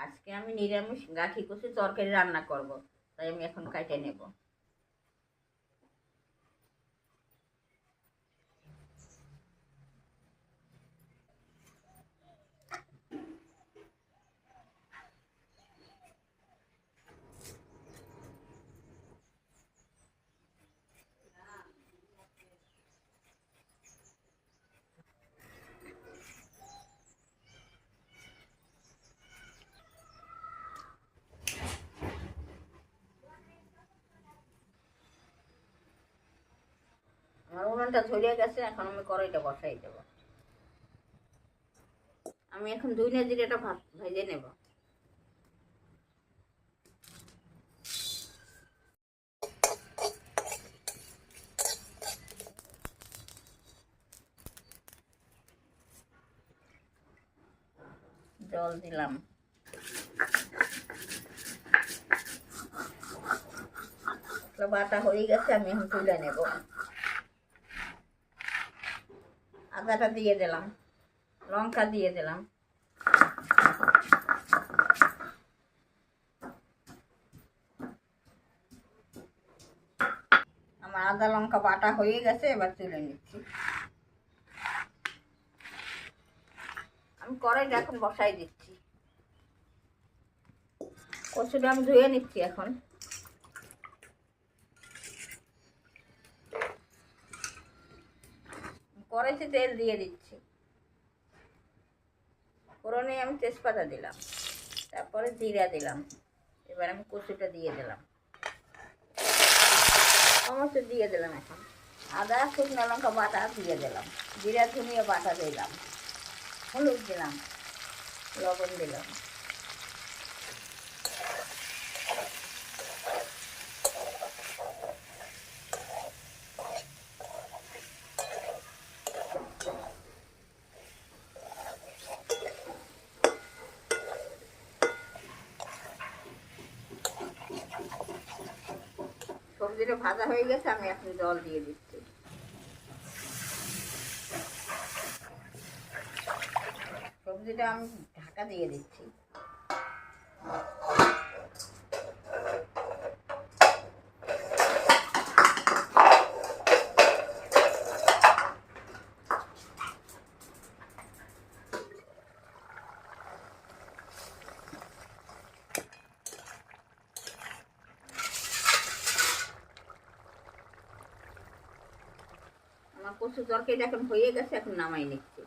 আজকে আমি নিরামিষ গাঠি কষে তরকারি রান্না করব। তাই আমি এখন কাটে নেব। আমার উনুনটা ধরিয়ে গেছে, এখন আমি কড়াইটা বসাই দেব। আমি এখন দুই না জিরেটা ভাত ভেজে নেব। জল দিলাম। বাটা হয়ে গেছে, আমি এখন তুলে নেব। আদাটা দিয়ে দিলাম, লঙ্কা দিয়ে দিলাম। আমার আদা লঙ্কা বাটা হয়ে গেছে, এবার তুলে নিচ্ছি। আমি কড়াইটা এখন বসাই দিচ্ছি। কচুটা আমি ধুয়ে নিচ্ছি এখন। কড়াইতে তেল দিয়ে দিচ্ছি। ফোড়নে আমি তেজপাতা দিলাম। তারপরে জিরা দিলাম। এবার আমি কচুটা দিয়ে দিলাম। সমস্ত দিয়ে দিলাম এখন। আদা, শুকনো লঙ্কা বাটা দিয়ে দিলাম। জিরা ধনিয়া বাটা দিলাম। হলুদ দিলাম। লবণ দিলাম। সবজিটা ভাজা হয়ে গেছে আমি এখন জল দিয়ে দিচ্ছি। সবজিটা আমি ঢাকা দিয়ে দিচ্ছি। আমার কচু তরকারিটা এখন হয়ে গেছে এখন নামাই নিচ্ছি।